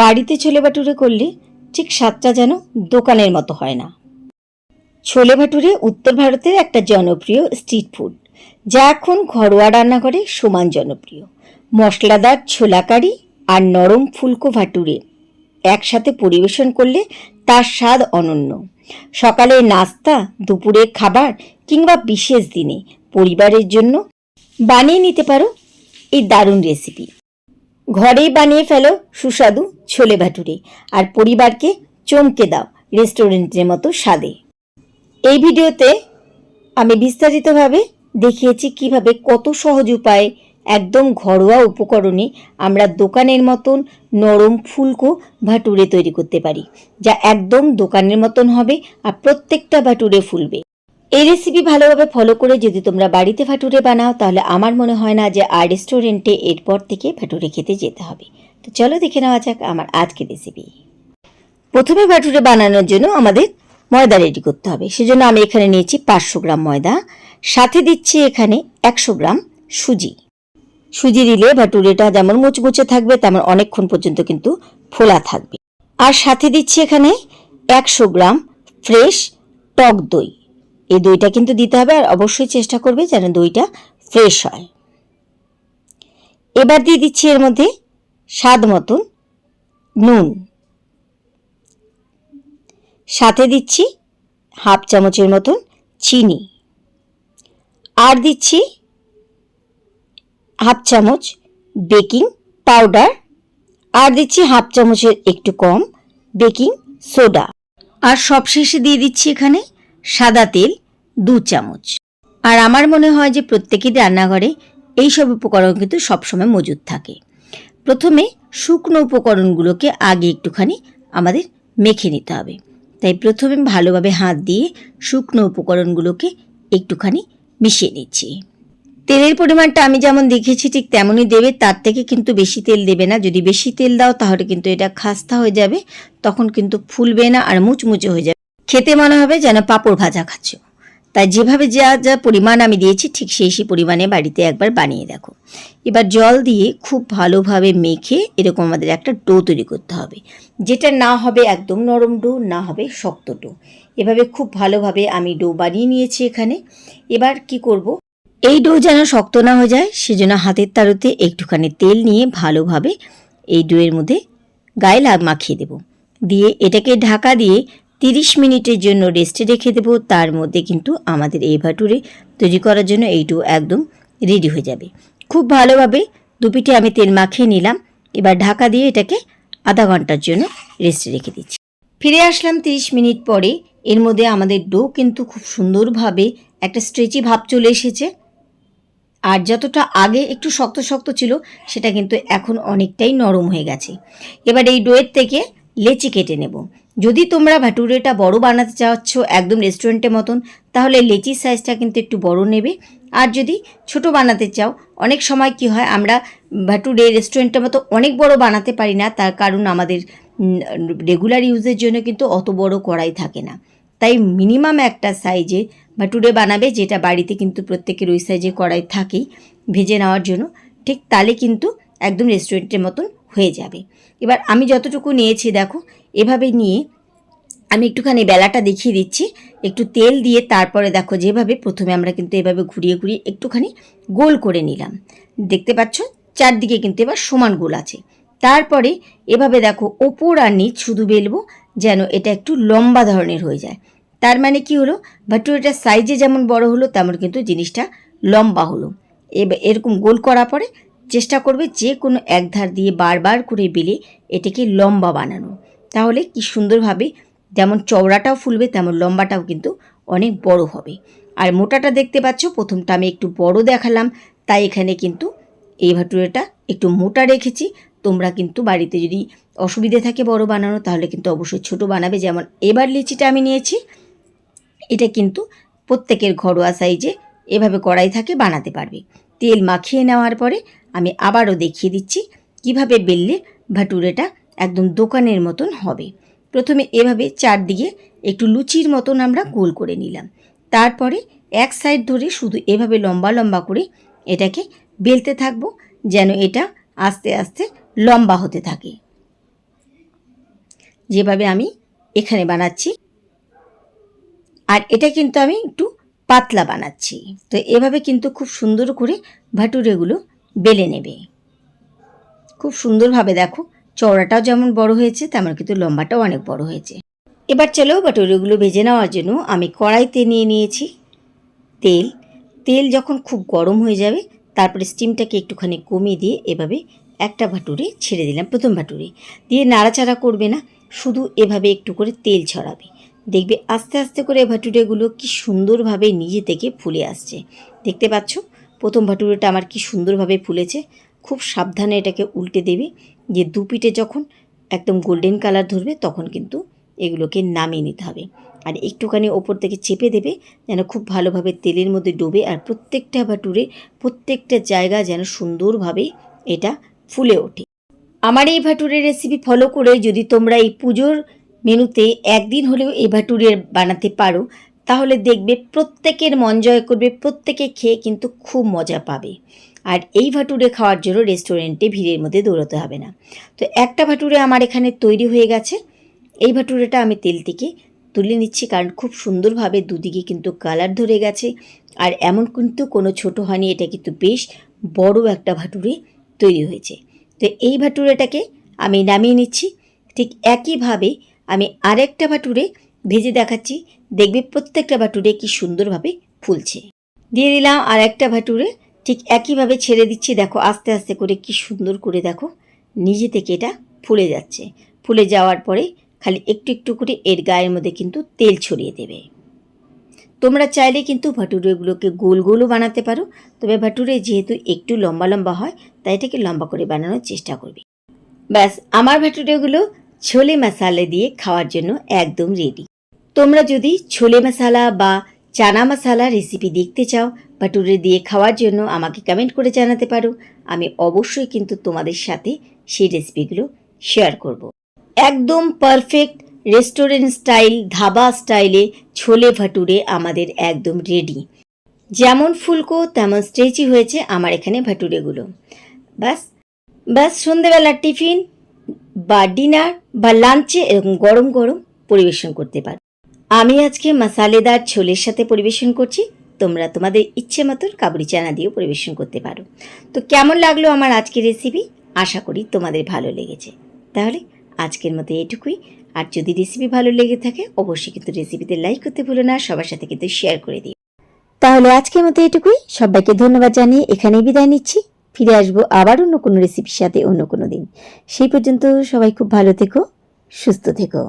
বাড়িতে ছোলে ভাটুরে করলে ঠিক স্বাদটা যেন দোকানের মতো হয় না। ছোলে ভাটুরে উত্তর ভারতের একটা জনপ্রিয় স্ট্রিট ফুড যা এখন ঘরোয়া রান্নাঘরে সমান জনপ্রিয়। মশলাদার ছোলা কারি আর নরম ফুলকো ভাটুরে একসাথে পরিবেশন করলে তার স্বাদ অনন্য। সকালের নাস্তা, দুপুরের খাবার কিংবা বিশেষ দিনে পরিবারের জন্য বানিয়ে নিতে পারো এই দারুণ রেসিপি ঘরেই বানিয়ে ফেলো সুস্বাদু ছোলে ভাটুরে আর পরিবারকে চমকে দাও রেস্টুরেন্টের মতো স্বাদে। এই ভিডিওতে আমি বিস্তারিতভাবে দেখিয়েছি কীভাবে কত সহজ উপায়ে একদম ঘরোয়া উপকরণে আমরা দোকানের মতন নরম ফুলকো ভাটুরে তৈরি করতে পারি, যা একদম দোকানের মতন হবে আর প্রত্যেকটা ভাটুরে ফুলবে। এই রেসিপি ভালোভাবে ফলো করে যদি তোমরা বাড়িতে ভাটুরে বানাও, তাহলে আমার মনে হয় না যে আর রেস্টুরেন্টে এরপর থেকে ভাটুরে খেতে যেতে হবে। তো চলো দেখে নেওয়া যাক আমার আজকের রেসিপি প্রথমে ভাটুরে বানানোর জন্য আমাদের ময়দা রেডি করতে হবে। সেজন্য আমি এখানে নিয়েছি পাঁচশো গ্রাম ময়দা, সাথে দিচ্ছি এখানে একশো গ্রাম সুজি। সুজি দিলে ভাটুরেটা যেমন মুচমুচে থাকবে, তেমন অনেকক্ষণ পর্যন্ত কিন্তু ফোলা থাকবে। আর সাথে দিচ্ছি এখানে একশো গ্রাম ফ্রেশ টক দই। এই দইটা কিন্তু দিতে হবে আর অবশ্যই চেষ্টা করবে যেন দইটা ফ্রেশ হয়। এবার দিয়ে দিচ্ছি এর মধ্যে স্বাদ মতন নুন। সাথে দিচ্ছি হাফ চামচের মতন চিনি। আর দিচ্ছি হাফ চামচ বেকিং পাউডার। আর দিচ্ছি হাফ চামচের একটু কম বেকিং সোডা। আর সবশেষে দিয়ে দিচ্ছি এখানে সাদা তেল, দু চামচ। আর আমার মনে হয় যে প্রত্যেকের রান্নাঘরে এই সব উপকরণ কিন্তু সবসময় মজুদ থাকে। প্রথমে শুকনো উপকরণগুলোকে আগে একটুখানি আমাদের মেখে নিতে হবে। তাই প্রথমে ভালোভাবে হাত দিয়ে শুকনো উপকরণগুলোকে একটুখানি মিশিয়ে নিচ্ছি। তেলের পরিমাণটা আমি যেমন দেখেছি ঠিক তেমনই দেবে, তার থেকে কিন্তু বেশি তেল দেবে না। যদি বেশি তেল দাও তাহলে কিন্তু এটা খাস্তা হয়ে যাবে, তখন কিন্তু ফুলবে না আর মুচমুচে হয়ে যাবে। খেতে মনে হবে যেন পাঁপড় ভাজা খাচ্ছ। তাই যেভাবে যা যা পরিমাণ আমি দিয়েছি, ঠিক সেই সেই পরিমাণে বাড়িতে একবার বানিয়ে দেখো। এবার জল দিয়ে খুব ভালোভাবে মেখে এরকম আমাদের একটা ডো তৈরি করতে হবে। যেটা না হবে একদম নরম ডো, না হবে শক্ত ডো। এভাবে খুব ভালোভাবে আমি ডো বানিয়ে নিয়েছি এখানে। এবার কি করব? এই ডো যেন শক্ত না হয়ে যায়, সেজন্য হাতের তালুতে একটুখানি তেল নিয়ে ভালোভাবে এই ডোয়ের মধ্যে গায়ে মাখিয়ে দেব। দিয়ে এটাকে ঢাকা দিয়ে তিরিশ মিনিটের জন্য রেস্টে রেখে দেবো, তার মধ্যে কিন্তু আমাদের এই ভাটুরে তৈরি করার জন্য এই ডো একদম রেডি হয়ে যাবে। খুব ভালোভাবে দুপিঠে আমি তেল মাখিয়ে নিলাম, এবার ঢাকা দিয়ে এটাকে আধা ঘণ্টার জন্য রেস্টে রেখে দিচ্ছি। ফিরে আসলাম তিরিশ মিনিট পরে, এর মধ্যে আমাদের ডো কিন্তু খুব সুন্দরভাবে একটা স্ট্রেচি ভাব চলে এসেছে। আর যতটা আগে একটু শক্ত শক্ত ছিল, সেটা কিন্তু এখন অনেকটাই নরম হয়ে গেছে। এবার এই ডোয়ের থেকে লেচি কেটে নেব। যদি তোমরা ভাটুরেটা বড় বানাতে চাচ্ছ একদম রেস্টুরেন্টের মতন, তাহলে লেচির সাইজটা কিন্তু একটু বড় নেবে। আর যদি ছোট বানাতে চাও, অনেক সময় কি হয়, আমরা ভাটুরে রেস্টুরেন্টের মতো অনেক বড় বানাতে পারি না, তার কারণ আমাদের রেগুলার ইউজের জন্য কিন্তু অত বড় কড়াই থাকে না। তাই মিনিমাম একটা সাইজে ভাটুরে বানাবে, যেটা বাড়িতে কিন্তু প্রত্যেকের ওই সাইজে কড়াই থাকেই ভেজে নেওয়ার জন্য। ঠিক তাহলে কিন্তু একদম রেস্টুরেন্টের মতন হয়ে যাবে। এবার আমি যতটুকু নিয়েছি, দেখো, এভাবে নিয়ে আমি একটুখানি বেলাটা দেখিয়ে দিচ্ছি। একটু তেল দিয়ে তারপরে দেখো, যেভাবে প্রথমে আমরা কিন্তু এভাবে ঘুরিয়ে ঘুরিয়ে একটুখানি গোল করে নিলাম। দেখতে পাচ্ছ? চারদিকে কিন্তু এবার সমান গোল আছে। তারপরে এভাবে দেখো, ওপর আর নিচ শুধু বেলবো, যেন এটা একটু লম্বা ধরনের হয়ে যায়। তার মানে কি হলো? ভাটুরিটার সাইজে যেমন বড় হলো, তেমন কিন্তু জিনিসটা লম্বা হলো। এরকম গোল করার পরে চেষ্টা করবে যে কোনো এক ধার দিয়ে বারবার করে বেলে এটাকে লম্বা বানানো। তাহলে কি সুন্দরভাবে যেমন চওড়াটাও ফুলবে, তেমন লম্বাটাও কিন্তু অনেক বড় হবে। আর মোটাটা দেখতে পাচ্ছ, প্রথমটা আমি একটু বড় দেখালাম, তাই এখানে কিন্তু এই ভাটুরেটা একটু মোটা রেখেছি। তোমরা কিন্তু বাড়িতে যদি অসুবিধে থাকে বড় বানানো, তাহলে কিন্তু অবশ্যই ছোট বানাবে। যেমন এবার লিচিটা আমি নিয়েছি, এটা কিন্তু প্রত্যেকের ঘরোয়া সাইজে এভাবে কড়াই থাকে বানাতে পারবে। তেল মাখিয়ে নেওয়ার পরে আমি আবারও দেখিয়ে দিচ্ছি কীভাবে বেললে ভাটুরেটা একদম দোকানের মতন হবে। প্রথমে এভাবে চারদিকে একটু লুচির মতন আমরা গোল করে নিলাম। তারপরে এক সাইড ধরে শুধু এভাবে লম্বা লম্বা করে এটাকে বেলতে থাকব যেন এটা আস্তে আস্তে লম্বা হতে থাকে। যেভাবে আমি এখানে বানাচ্ছি। আর এটা কিন্তু আমি একটু পাতলা বানাচ্ছি। তো এভাবে কিন্তু খুব সুন্দর করে ভাটুরেগুলো বেলে নেবে। খুব সুন্দরভাবে দেখো, চওড়াটাও যেমন বড় হয়েছে, তেমন কিন্তু লম্বাটাও অনেক বড় হয়েছে। এবার চলো ভাটুরেগুলো ভেজে নেওয়ার জন্য আমি কড়াইতে নিয়ে নিয়েছি তেল। তেল যখন খুব গরম হয়ে যাবে, তারপরে স্টিমটাকে একটুখানি কমিয়ে দিয়ে এভাবে একটা ভাটুরে ছেড়ে দিলাম, প্রথম ভাটুরে। দিয়ে নাড়াচাড়া করবে না, শুধু এভাবে একটু করে তেল ছড়াবে। দেখবে আস্তে আস্তে করে ভাটুরেগুলো কি সুন্দরভাবে নিজে থেকে ফুলে আসছে। দেখতে পাচ্ছ? প্রথম ভাটুরেটা আমার কি সুন্দরভাবে ফুলেছে, খুব সাবধানে এটাকে উল্টে দেবে, যে দু পিঠে যখন একদম গোল্ডেন কালার ধরবে তখন কিন্তু এগুলোকে নামিয়ে নিতে হবে। আর একটুখানি ওপর থেকে চেপে দেবে, যেন খুব ভালোভাবে তেলের মধ্যে ডোবে, আর প্রত্যেকটা ভাটুরে প্রত্যেকটা জায়গা যেন সুন্দরভাবে এটা ফুলে ওঠে। আমার এই ভাটুরের রেসিপি ফলো করে যদি তোমরা এই পুজোর মেনুতে একদিন হলেও এই ভাটুরের বানাতে পারো তাহলে দেখবে প্রত্যেকের মন জয় করবে, প্রত্যেকে খেয়ে কিন্তু খুব মজা পাবে। আর এই ভাটুরে খাওয়ার জন্য রেস্টুরেন্টে ভিড়ের মধ্যে দৌড়াতে হবে না। তো একটা ভাটুরে আমার এখানে তৈরি হয়ে গেছে। এই ভাটুরেটা আমি তেল থেকে তুলে নিচ্ছি কারণ খুব সুন্দরভাবে দুদিকে কিন্তু কালার ধরে গেছে। আর এমন কিন্তু কোনো ছোট হয়নি এটা কিন্তু বেশ বড় একটা ভাটুরে তৈরি হয়েছে। তো এই ভাটুরেটাকে আমি নামিয়ে নিচ্ছি। ঠিক একইভাবে আমি আরেকটা ভাটুরে ভেজে দেখাচ্ছি। দেখবে প্রত্যেকটা ভাটুরে কি সুন্দরভাবে ফুলছে। দিয়ে দিলাম আর একটা ভাটুরে। ঠিক একইভাবে ছেড়ে দিচ্ছি। দেখো, আস্তে আস্তে করে কি সুন্দর করে দেখো, নিজে থেকে এটা ফুলে যাচ্ছে। ফুলে যাওয়ার পরে খালি একটু একটু করে এর গায়ের মধ্যে কিন্তু তেল ছড়িয়ে দেবে। তোমরা চাইলে কিন্তু ভাটুরেগুলোকে গোল গোলও বানাতে পারো। তবে ভাটুরে যেহেতু একটু লম্বা লম্বা হয়, তাই এটাকে লম্বা করে বানানোর চেষ্টা করবে। ব্যাস, আমার ভাটুরেগুলো ছোলে মশালা দিয়ে খাওয়ার জন্য একদম রেডি তোমরা যদি ছোলে মশালা বা চানা মশালা রেসিপি দেখতে চাও ভাটুরে দিয়ে খাওয়ার জন্য আমাকে কমেন্ট করে জানাতে পারো। আমি অবশ্যই কিন্তু তোমাদের সাথে সেই রেসিপিগুলো শেয়ার করব। একদম পারফেক্ট রেস্টুরেন্ট স্টাইল ধাবা স্টাইলে ছোলে ভাটুরে আমাদের একদম রেডি যেমন ফুলকো, তেমন স্ট্রেচি হয়েছে আমার এখানে ভাটুরেগুলো ব্যাস ব্যাস, সন্ধেবেলার টিফিন বা ডিনার বা লাঞ্চে এরকম গরম গরম পরিবেশন করতে পারো। আমি আজকে মশালেদার ছোলের সাথে পরিবেশন করছি। তোমরা তোমাদের ইচ্ছে মতন কাবুরি চানা দিয়েও পরিবেশন করতে পারো। তো কেমন লাগল আমার আজকের রেসিপি আশা করি তোমাদের ভালো লেগেছে। তাহলে আজকের মতো এটুকুই। আর যদি রেসিপি ভালো লেগে থাকে, অবশ্যই কিন্তু রেসিপিতে লাইক করতে ভুলো না, সবার সাথে কিন্তু শেয়ার করে দিও। তাহলে আজকের মতো এটুকুই। সবাইকে ধন্যবাদ জানিয়ে এখানেই বিদায় নিচ্ছি। ফিরে আসব আবার অন্য কোনো রেসিপির সাথে অন্য কোনো দিন। সেই পর্যন্ত সবাই খুব ভালো থেকো, সুস্থ থেকো।